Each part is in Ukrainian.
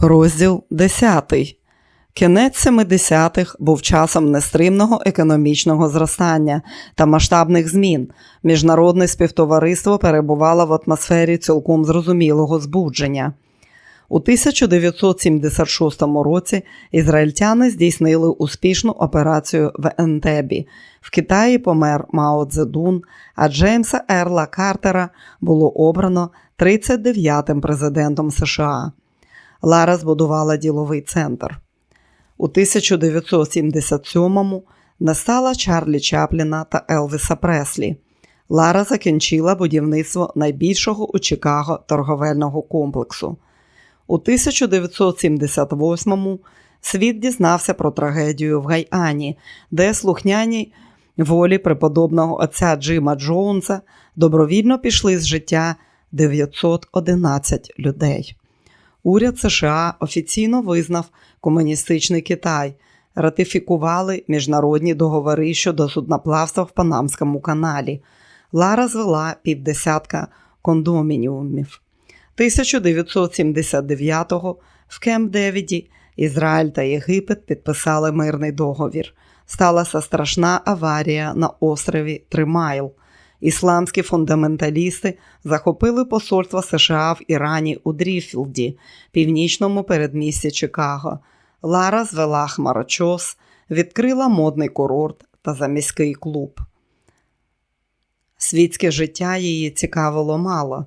Розділ 10. Кінець 70-х був часом нестримного економічного зростання та масштабних змін. Міжнародне співтовариство перебувало в атмосфері цілком зрозумілого збудження. У 1976 році ізраїльтяни здійснили успішну операцію в Ентебі. В Китаї помер Мао Цзедун, а Джеймса Ерла Картера було обрано 39-м президентом США. Лара збудувала діловий центр. У 1977-му настала Чарлі Чапліна та Елвіса Преслі. Лара закінчила будівництво найбільшого у Чикаго торговельного комплексу. У 1978-му світ дізнався про трагедію в Гайані, де слухняні волі преподобного отця Джима Джоунса добровільно пішли з життя 911 людей. Уряд США офіційно визнав комуністичний Китай, ратифікували міжнародні договори щодо судноплавства в Панамському каналі. Лара звела півдесятка кондомініумів. 1979-го в Кемп Девіді Ізраїль та Єгипет підписали мирний договір. Сталася страшна аварія на острові Тримайл. Ісламські фундаменталісти захопили посольство США в Ірані у Дріфілді, північному передмісті Чикаго. Лара звела хмарочос, відкрила модний курорт та заміський клуб. Світське життя її цікавило мало.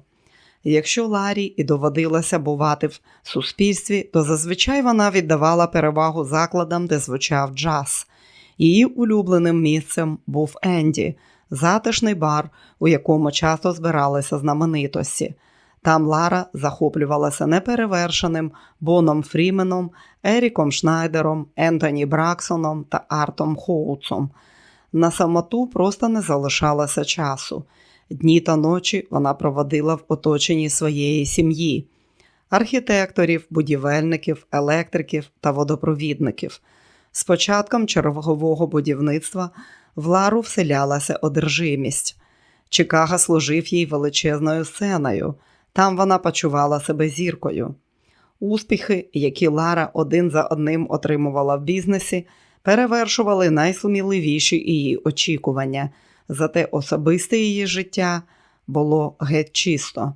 Якщо Ларі і доводилося бувати в суспільстві, то зазвичай вона віддавала перевагу закладам, де звучав джаз. Її улюбленим місцем був Енді, затишний бар, у якому часто збиралися знаменитості. Там Лара захоплювалася неперевершеним Боном Фріменом, Еріком Шнайдером, Ентоні Браксоном та Артом Хоуцом. На самоту просто не залишалося часу. Дні та ночі вона проводила в оточенні своєї сім'ї, архітекторів, будівельників, електриків та водопровідників. З початком чергового будівництва в Лару вселялася одержимість. Чикаго служив їй величезною сценою. Там вона почувала себе зіркою. Успіхи, які Лара один за одним отримувала в бізнесі, перевершували найсуміливіші її очікування, зате особисте її життя було геть чисто.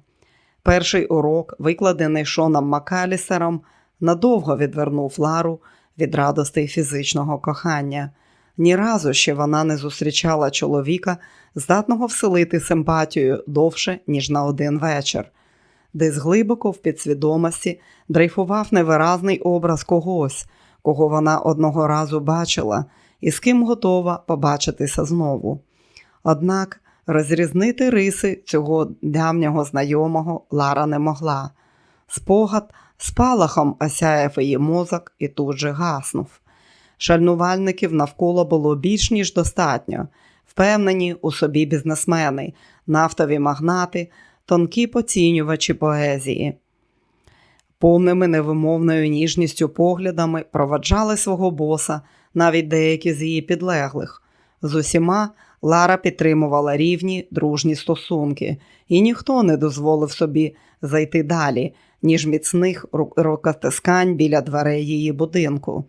Перший урок, викладений Шоном Макалісером, надовго відвернув Лару від радостей фізичного кохання. Ні разу ще вона не зустрічала чоловіка, здатного вселити симпатію довше, ніж на один вечір. Десь глибоко в підсвідомості дрейфував невиразний образ когось, кого вона одного разу бачила і з ким готова побачитися знову. Однак розрізнити риси цього давнього знайомого Лара не могла. Спогад спалахом осяяв її мозок і тут же гаснув. Шальнувальників навколо було більш ніж достатньо, впевнені у собі бізнесмени, нафтові магнати, тонкі поцінювачі поезії. Повними невимовною ніжністю поглядами проваджали свого боса навіть деякі з її підлеглих. З усіма Лара підтримувала рівні дружні стосунки, і ніхто не дозволив собі зайти далі, ніж міцних рукотискань біля дверей її будинку.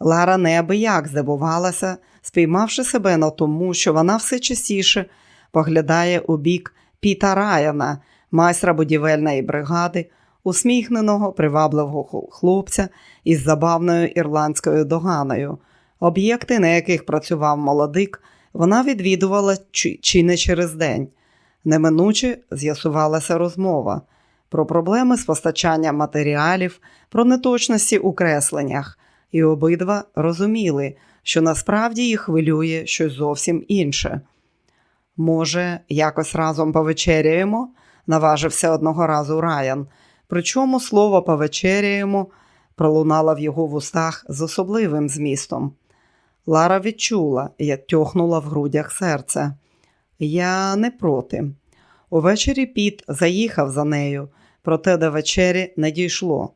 Лара неабияк здивувалася, спіймавши себе на тому, що вона все частіше поглядає у бік Піта Раяна, майстра будівельної бригади, усміхненого, привабливого хлопця із забавною ірландською доганою. Об'єкти, на яких працював молодик, вона відвідувала чи не через день. Неминуче з'ясувалася розмова про проблеми з постачанням матеріалів, про неточності у кресленнях, і обидва розуміли, що насправді їх хвилює щось зовсім інше. Може, якось разом повечеряємо? наважився одного разу Раян. Причому слово повечеряємо пролунало в його вустах з особливим змістом. Лара відчула, як тьохнула в грудях серце. Я не проти. Увечері піт заїхав за нею, проте до вечері не дійшло.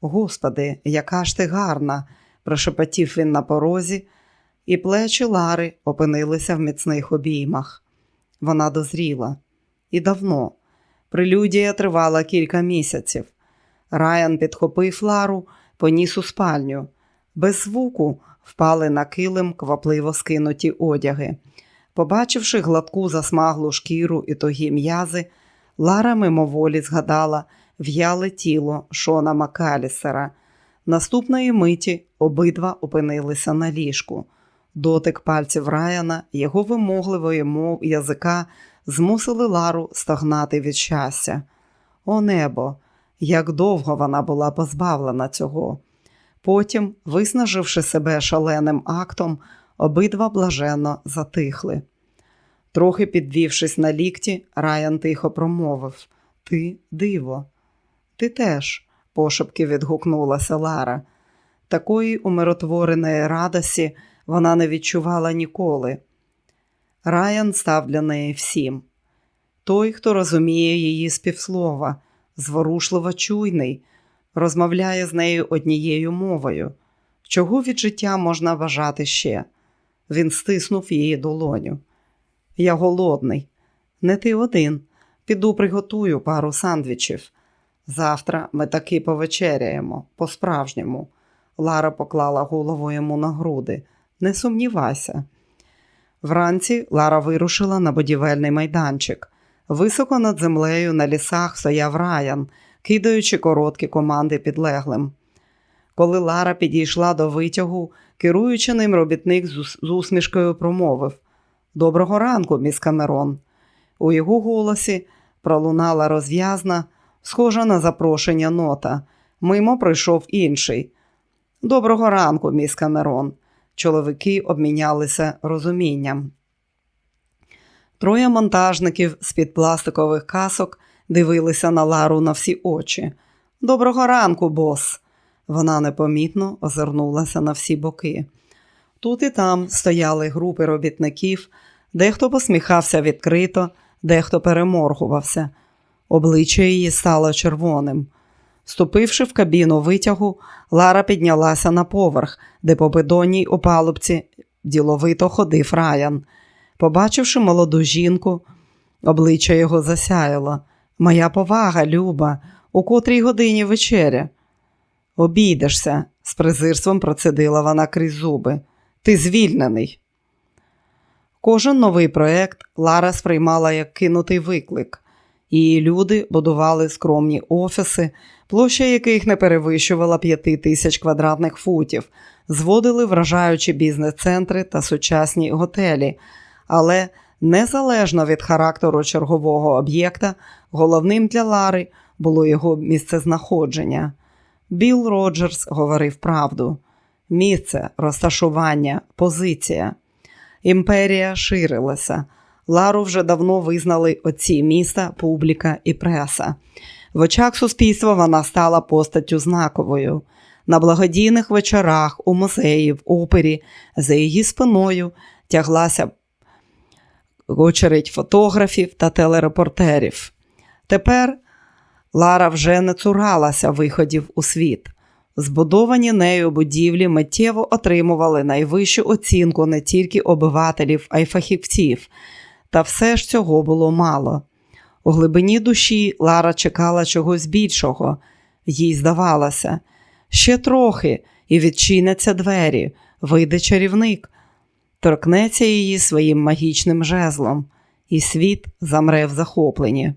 Господи, яка ж ти гарна, прошепотів він на порозі, і плечі Лари опинилися в міцних обіймах. Вона дозріла. І давно. Прелюдія тривала кілька місяців. Райан підхопив Лару, поніс у спальню. Без звуку впали на килим квапливо скинуті одяги. Побачивши гладку засмаглу шкіру і тогі м'язи, Лара мимоволі згадала в'яле тіло Шона Макалісера. Наступної миті обидва опинилися на ліжку. Дотик пальців Райана, його вимогливої мов язика змусили Лару стогнати від щастя. О небо! Як довго вона була позбавлена цього. Потім, виснаживши себе шаленим актом, обидва блаженно затихли. Трохи підвівшись на лікті, Райан тихо промовив Ти диво. Ти теж, пошепки відгукнулася Лара. Такої умиротвореної радості вона не відчувала ніколи. Райан став для неї всім. Той, хто розуміє її співслова, зворушливо чуйний, розмовляє з нею однією мовою. Чого від життя можна бажати ще? Він стиснув її долоню. Я голодний. Не ти один. Піду приготую пару сандвічів. Завтра ми таки повечеряємо, по-справжньому. Лара поклала голову йому на груди. Не сумнівайся. Вранці Лара вирушила на будівельний майданчик. Високо над землею на лісах стояв Раян, кидаючи короткі команди підлеглим. Коли Лара підійшла до витягу, керуючи ним робітник з усмішкою промовив Доброго ранку, міс Камерон. У його голосі пролунала розв'язна, схожа на запрошення нота. Мимо прийшов інший. Доброго ранку, міс Камерон. Чоловіки обмінялися розумінням. Троє монтажників з-під пластикових касок дивилися на Лару на всі очі. Доброго ранку, бос. Вона непомітно озирнулася на всі боки. Тут і там стояли групи робітників, дехто посміхався відкрито, дехто переморгувався. Обличчя її стало червоним. Ступивши в кабіну витягу, Лара піднялася на поверх, де по бедонній опалубці діловито ходив Раян. Побачивши молоду жінку, обличчя його засяяло. Моя повага, Люба, у котрій годині вечеря. Обійдешся, з презирством процедила вона крізь зуби. Ти звільнений. Кожен новий проект Лара сприймала як кинутий виклик. Її люди будували скромні офіси, площа яких не перевищувала п'яти тисяч квадратних футів, зводили вражаючі бізнес-центри та сучасні готелі. Але незалежно від характеру чергового об'єкта, головним для Лари було його місцезнаходження. Білл Роджерс говорив правду: місце, розташування, позиція. Імперія ширилася. Лару вже давно визнали отці міста, публіка і преса. В очах суспільства вона стала постаттю знаковою. На благодійних вечорах, у музеї, в опері, за її спиною тяглася очередь фотографів та телерепортерів. Тепер Лара вже не цуралася виходів у світ. Збудовані нею будівлі миттєво отримували найвищу оцінку не тільки обивателів, а й фахівців. Та все ж цього було мало. У глибині душі Лара чекала чогось більшого. Їй здавалося, ще трохи, і відчиняться двері, вийде чарівник, торкнеться її своїм магічним жезлом, і світ замре в захопленні.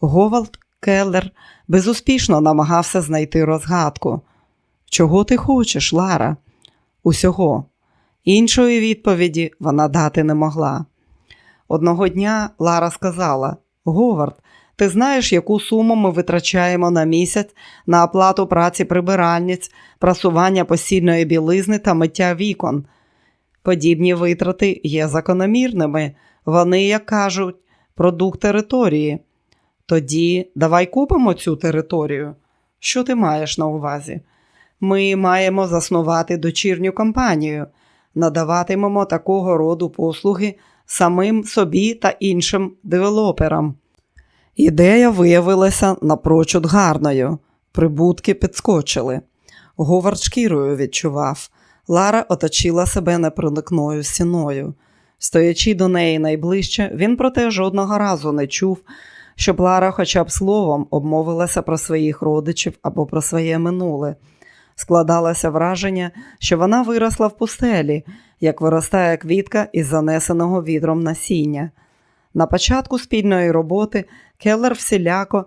Говалд Келлер безуспішно намагався знайти розгадку. Чого ти хочеш, Лара? Усього. Іншої відповіді вона дати не могла. Одного дня Лара сказала: Говард, ти знаєш, яку суму ми витрачаємо на місяць на оплату праці прибиральниць, прасування постільної білизни та миття вікон. Подібні витрати є закономірними. Вони, як кажуть, продукт території. Тоді давай купимо цю територію. Що ти маєш на увазі? Ми маємо заснувати дочірню компанію, надаватимемо такого роду послуги самим собі та іншим девелоперам. Ідея виявилася напрочуд гарною. Прибутки підскочили. Говард шкірою відчував. Лара оточила себе непроникною стіною. Стоячи до неї найближче, він проте жодного разу не чув, щоб Лара хоча б словом обмовилася про своїх родичів або про своє минуле. Складалося враження, що вона виросла в пустелі, як виростає квітка із занесеного вітром насіння. На початку спільної роботи Келлер всіляко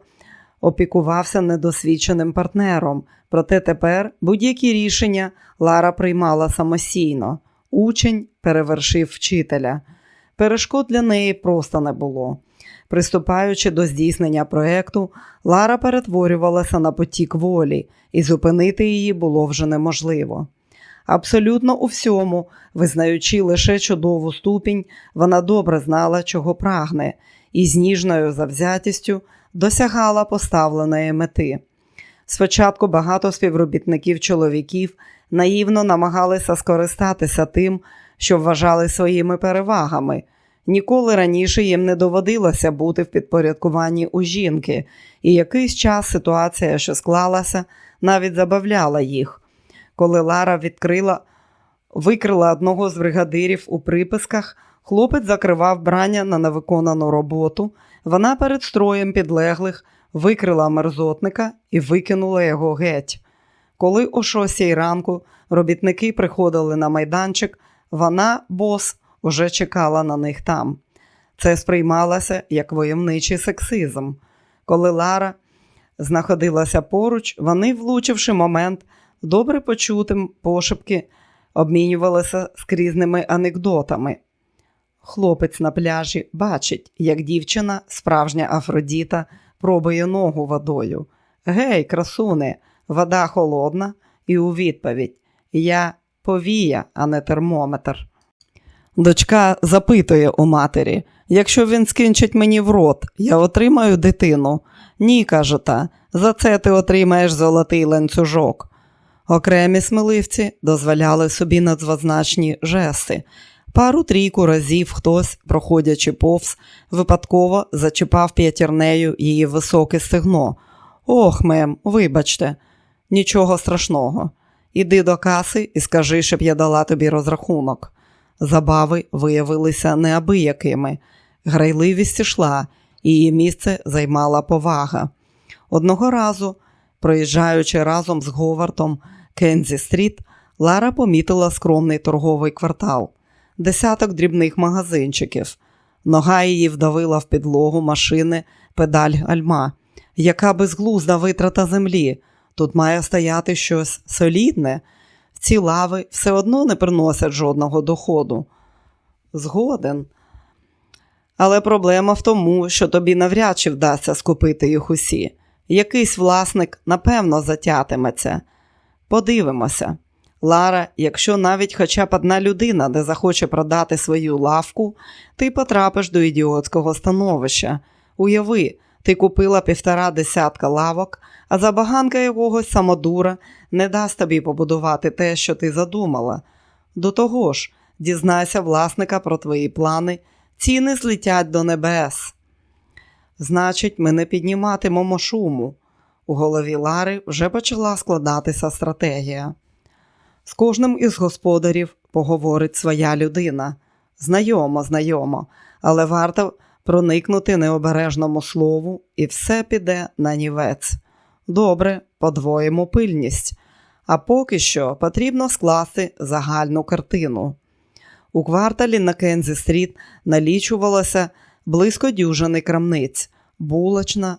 опікувався недосвідченим партнером, проте тепер будь-які рішення Лара приймала самостійно. Учень перевершив вчителя. Перешкод для неї просто не було. Приступаючи до здійснення проекту, Лара перетворювалася на потік волі, і зупинити її було вже неможливо. Абсолютно у всьому, визнаючи лише чудову ступінь, вона добре знала, чого прагне, і з ніжною завзятістю досягала поставленої мети. Спочатку багато співробітників чоловіків наївно намагалися скористатися тим, що вважали своїми перевагами. Ніколи раніше їм не доводилося бути в підпорядкуванні у жінки, і якийсь час ситуація, що склалася, навіть забавляла їх. Коли Лара відкрила, викрила одного з бригадирів у приписках, хлопець закривав брання на невиконану роботу, вона перед строєм підлеглих викрила мерзотника і викинула його геть. Коли о шостій ранку робітники приходили на майданчик, вона, бос, уже чекала на них там. Це сприймалося як войовничий сексизм. Коли Лара знаходилася поруч, вони, влучивши момент, добре почутим пошепки обмінювалися скрізними анекдотами. Хлопець на пляжі бачить, як дівчина, справжня Афродіта, пробує ногу водою. Гей, красуне, вода холодна, і у відповідь Я повія, а не термометр. Дочка запитує у матері, якщо він скінчить мені в рот, я отримаю дитину. Ні, каже та, за це ти отримаєш золотий ланцюжок. Окремі сміливці дозволяли собі надзвозначні жести. Пару трійку разів хтось, проходячи повз, випадково зачіпав п'ятірнею її високе стегно. Ох, мем, вибачте, нічого страшного. Іди до каси і скажи, щоб я дала тобі розрахунок. Забави виявилися неабиякими. Грайливість ішла, її місце займала повага. Одного разу, проїжджаючи разом з Говартом Кензі Стріт, Лара помітила скромний торговий квартал, десяток дрібних магазинчиків. Нога її вдавила в підлогу машини педаль гальма. Яка безглузда витрата землі. Тут має стояти щось солідне. Ці лави все одно не приносять жодного доходу. Згоден. Але проблема в тому, що тобі навряд чи вдасться скупити їх усі. Якийсь власник, напевно, затятиметься. Подивимося. Лара, якщо навіть хоча б одна людина не захоче продати свою лавку, ти потрапиш до ідіотського становища. Уяви, ти купила півтора десятка лавок, а забаганка якогось самодура не дасть тобі побудувати те, що ти задумала. До того ж, дізнайся власника про твої плани, ціни злетять до небес. Значить, ми не підніматимемо шуму. У голові Лари вже почала складатися стратегія. З кожним із господарів поговорить своя людина. Знайомо, знайомо, але варто проникнути необережному слову, і все піде на нівець. Добре, подвоїмо пильність. А поки що потрібно скласти загальну картину. У кварталі на Кензі Стріт налічувалося близько дюжини крамниць, булочна,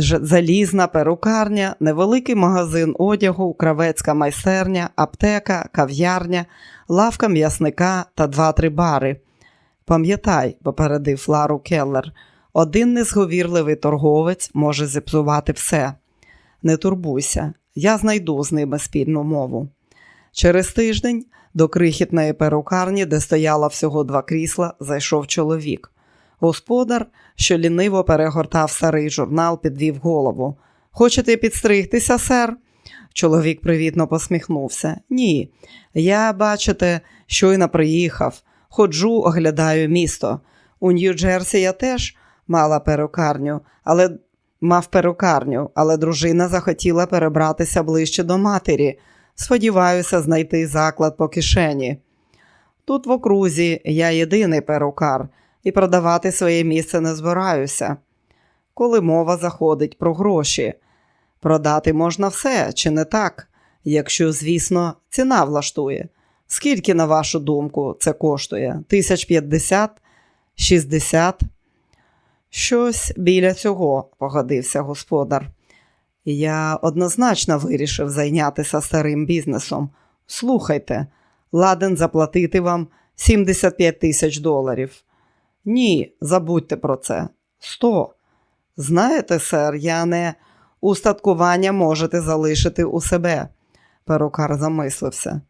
залізна перукарня, невеликий магазин одягу, кравецька майстерня, аптека, кав'ярня, лавка м'ясника та два-три бари. Пам'ятай, попередив Лару Келлер, один незговірливий торговець може зіпсувати все. Не турбуйся, я знайду з ними спільну мову. Через тиждень до крихітної перукарні, де стояло всього два крісла, зайшов чоловік. Господар, що ліниво перегортав старий журнал, підвів голову. Хочете підстригтися, сер? Чоловік привітно посміхнувся. Ні, я, бачите, щойно приїхав. Ходжу, оглядаю місто. У Нью-Джерсі я теж мала перукарню, але мав перукарню, але дружина захотіла перебратися ближче до матері. Сподіваюся, знайти заклад по кишені. Тут в окрузі я єдиний перукар. і продавати своє місце не збираюся. Коли мова заходить про гроші, продати можна все, чи не так? Якщо, звісно, ціна влаштує. Скільки, на вашу думку, це коштує? Тисяч п'ятдесят? Шістдесят? Щось біля цього, погодився господар. Я однозначно вирішив зайнятися старим бізнесом. Слухайте, ладен заплатити вам 75 тисяч доларів. Ні, забудьте про це. Сто. Знаєте, сер, я не устаткування можете залишити у себе. Перукар замислився.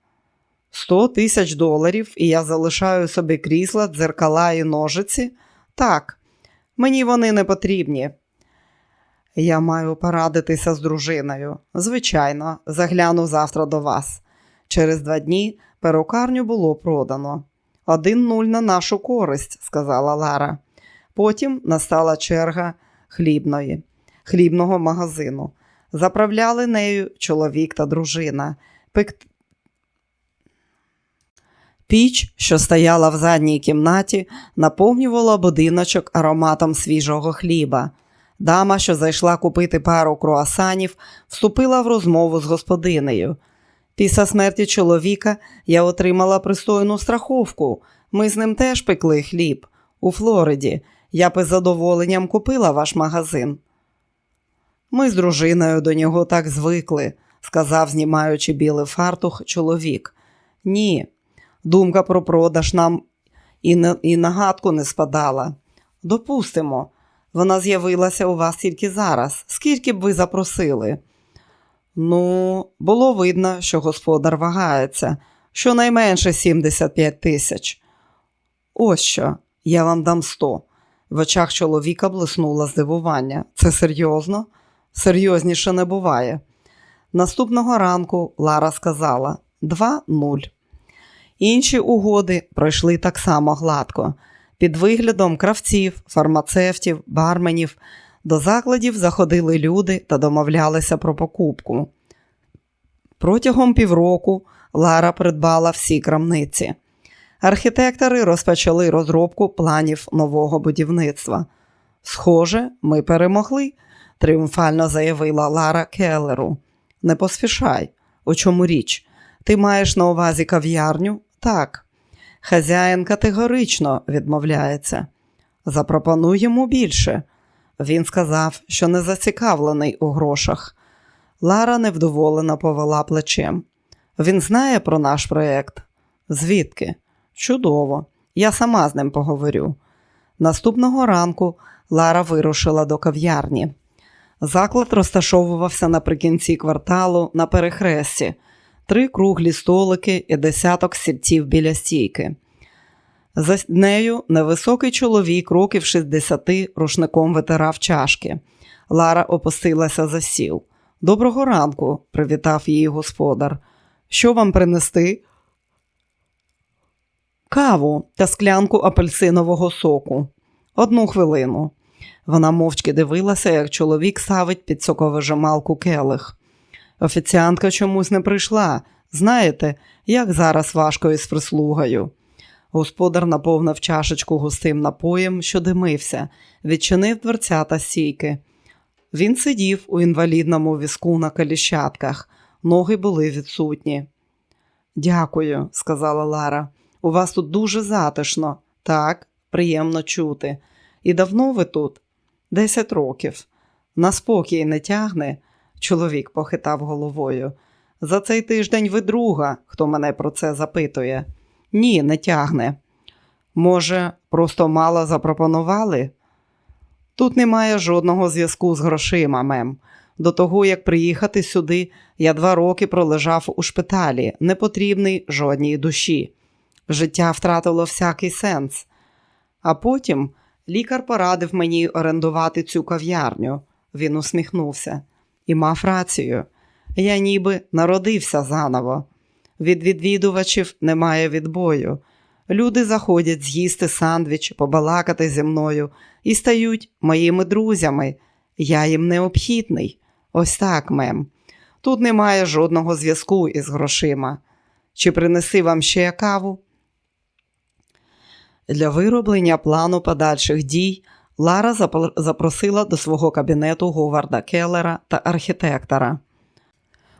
Сто тисяч доларів, і я залишаю собі крісла, дзеркала і ножиці? Так, мені вони не потрібні. Я маю порадитися з дружиною. Звичайно, загляну завтра до вас. Через два дні перукарню було продано. Один нуль на нашу користь, сказала Лара. Потім настала черга хлібної, хлібного магазину. Заправляли нею чоловік та дружина. Піч, що стояла в задній кімнаті, наповнювала будиночок ароматом свіжого хліба. Дама, що зайшла купити пару круасанів, вступила в розмову з господинею. Після смерті чоловіка я отримала пристойну страховку. Ми з ним теж пекли хліб у Флориді. Я б із задоволенням купила ваш магазин. Ми з дружиною до нього так звикли, сказав, знімаючи білий фартух, чоловік. Ні, думка про продаж нам і, не, і нагадку не спадала. Допустимо, вона з'явилася у вас тільки зараз. Скільки б ви запросили? Ну, було видно, що господар вагається, щонайменше 75 тисяч. Ось що, я вам дам 100. В очах чоловіка блиснуло здивування. Це серйозно? Серйозніше не буває. Наступного ранку Лара сказала 2-0. Інші угоди пройшли так само гладко. Під виглядом кравців, фармацевтів, барменів до закладів заходили люди та домовлялися про покупку. Протягом півроку Лара придбала всі крамниці. Архітектори розпочали розробку планів нового будівництва. Схоже, ми перемогли, тріумфально заявила Лара Келлеру. Не поспішай. У чому річ? Ти маєш на увазі кав'ярню? Так. Хазяїн категорично відмовляється. Запропонуй йому більше. Він сказав, що не зацікавлений у грошах. Лара невдоволено повела плечем. Він знає про наш проєкт? Звідки? Чудово. Я сама з ним поговорю. Наступного ранку Лара вирушила до кав'ярні. Заклад розташовувався наприкінці кварталу на перехресті, три круглі столики і десяток сільців біля стійки. За нею невисокий чоловік, років 60, рушником витирав чашки. Лара опустилася за сіл. Доброго ранку, привітав її господар. Що вам принести? Каву та склянку апельсинового соку. Одну хвилину. Вона мовчки дивилася, як чоловік ставить під соковижималку келих. Офіціантка чомусь не прийшла. Знаєте, як зараз важко із прислугою. Господар наповнив чашечку густим напоєм, що димився, відчинив дверця та сійки. Він сидів у інвалідному візку на коліщатках, ноги були відсутні. Дякую, сказала Лара. У вас тут дуже затишно. Так, приємно чути. І давно ви тут? Десять років. На спокій не тягне, чоловік похитав головою. За цей тиждень ви друга, хто мене про це запитує. Ні, не тягне. Може, просто мало запропонували? Тут немає жодного зв'язку з грошима, мем. До того, як приїхати сюди, я два роки пролежав у шпиталі, не потрібний жодній душі. Життя втратило всякий сенс. А потім лікар порадив мені орендувати цю кав'ярню. Він усміхнувся і мав рацію. Я ніби народився заново. Від відвідувачів немає відбою. Люди заходять з'їсти сандвіч, побалакати зі мною і стають моїми друзями. Я їм необхідний. Ось так, мем. Тут немає жодного зв'язку із грошима. Чи принеси вам ще каву? Для вироблення плану подальших дій Лара запросила до свого кабінету Говарда Келлера та архітектора.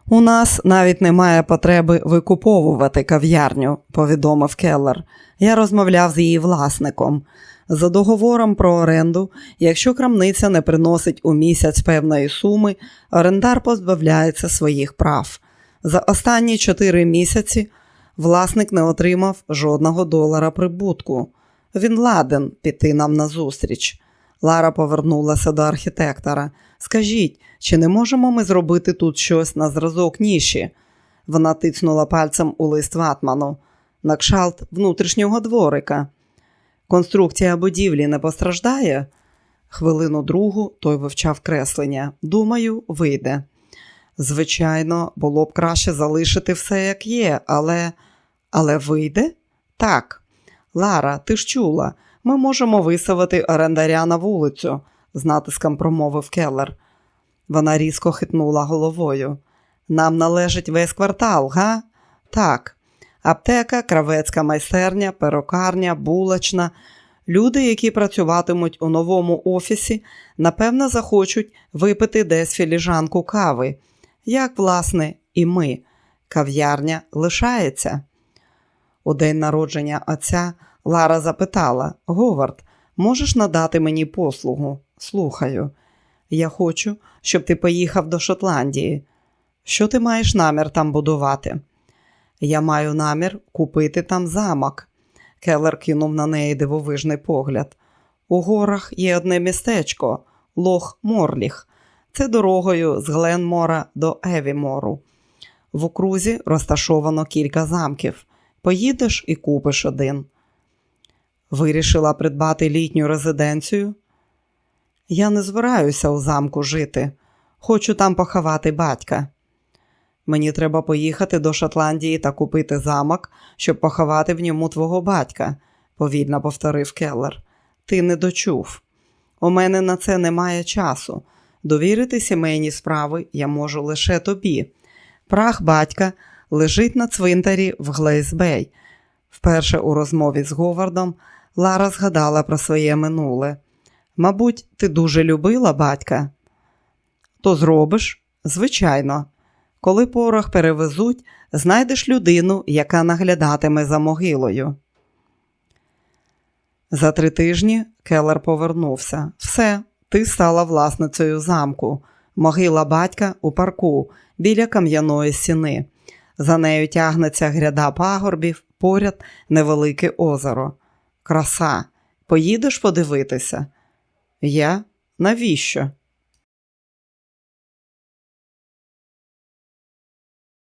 У нас навіть немає потреби викуповувати кав'ярню, повідомив Келлер. Я розмовляв з її власником. За договором про оренду, якщо крамниця не приносить у місяць певної суми, орендар позбавляється своїх прав. За останні чотири місяці власник не отримав жодного долара прибутку. Він ладен піти нам назустріч. Лара повернулася до архітектора. Скажіть, чи не можемо ми зробити тут щось на зразок ніші? Вона тицнула пальцем у лист ватману. На кшалт внутрішнього дворика. Конструкція будівлі не постраждає? Хвилину другу той вивчав креслення. Думаю, вийде. Звичайно, було б краще залишити все як є, але. Але вийде? Так. Лара, ти ж чула, ми можемо виставити орендаря на вулицю, з натиском промовив Келлер. Вона різко хитнула головою. Нам належить весь квартал, га? Так. Аптека, кравецька майстерня, перукарня, булочна. Люди, які працюватимуть у новому офісі, напевно, захочуть випити десь філіжанку кави. Як, власне, і ми. Кав'ярня лишається. У день народження отця Лара запитала: Говард, можеш надати мені послугу? Слухаю. Я хочу, щоб ти поїхав до Шотландії. Що ти маєш намір там будувати? Я маю намір купити там замок. Келлер кинув на неї дивовижний погляд. У горах є одне містечко Лох Морліх. Це дорогою з Гленмора до Евімору. В окрузі розташовано кілька замків. Поїдеш і купиш один. Вирішила придбати літню резиденцію. Я не збираюся у замку жити. Хочу там поховати батька. Мені треба поїхати до Шотландії та купити замок, щоб поховати в ньому твого батька, повільно повторив Келлер. Ти не дочув. У мене на це немає часу. Довірити сімейні справи я можу лише тобі. Прах батька лежить на цвинтарі в Глейсбей. Вперше у розмові з Говардом Лара згадала про своє минуле. Мабуть, ти дуже любила батька? То зробиш? Звичайно. Коли порох перевезуть, знайдеш людину, яка наглядатиме за могилою. За три тижні Келлер повернувся. Все, ти стала власницею замку. Могила батька у парку біля кам'яної стіни. За нею тягнеться гряда пагорбів, поряд невелике озеро. Краса. Поїдеш подивитися? Я? Навіщо?